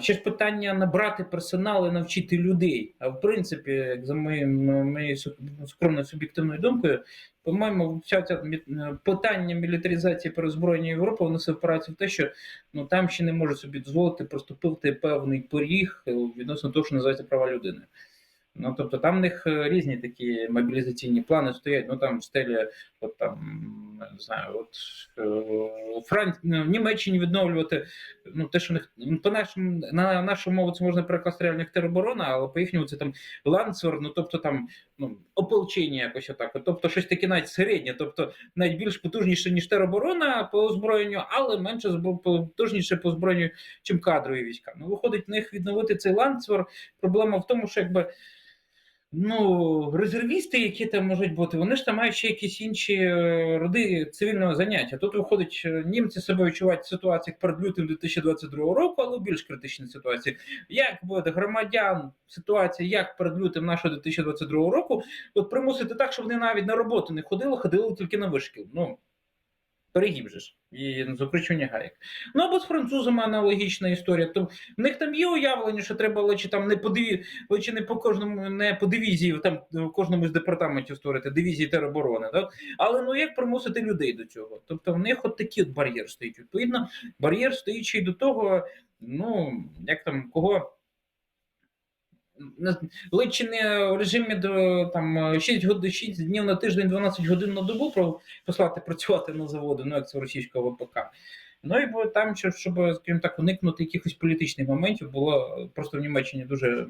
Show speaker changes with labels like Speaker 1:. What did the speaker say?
Speaker 1: Ще ж питання набрати персонал і навчити людей. А в принципі, як за моїм моєю скромною суб'єктивною думкою, по-моєму, питання мілітаризації перезброєння Європи воно все впирається в те, що ну там ще не може собі дозволити проступити певний поріг відносно того, що називається права людини. Ну тобто там в них е, різні такі мобілізаційні плани стоять. Ну там в стелі, от там не знаю, от е, ну, в Німеччині відновлювати ну те, що них ну, по нашому на нашу мову це можна перекласти реально як тероборона, але по їхньому це там ланцвер, ну тобто там ну ополчення якось отак. Тобто щось таке навіть середнє, тобто навіть більш потужніше ніж тероборона по озброєнню, але менше потужніше по озброєнню, чим кадрові війська. Ну виходить в них відновити цей ланцвер. Проблема в тому, що якби. Ну, резервісти, які там можуть бути, вони ж там мають ще якісь інші е, роди цивільного заняття. Тут виходить, е, німці себе відчувають в ситуаціях перед лютим 2022 року, але більш критичній ситуації. Як буде громадян ситуація, як перед лютим нашого 2022 року, от примусити так, щоб вони навіть на роботу не ходили, ходили тільки на вишкіл. Ну, перегіб же ж і закручування гаєк. Ну або з французами аналогічна історія. То в них там є уявлення, що треба лише там не по диві, лише не по кожному, не по дивізії, там в кожному з департаментів створити дивізії тероборони. Так? Але ну як примусити людей до цього? Тобто в них от такий от бар'єр стоїть. Відповідно, бар'єр стоїть ще й до того, ну як там кого. Ледь не в режимі до там 6 годин 6 днів на тиждень, 12 годин на добу послати працювати на заводи, ну як це в російського ВПК. Ну і там, щоб, скажімо так, уникнути якихось політичних моментів, було просто в Німеччині дуже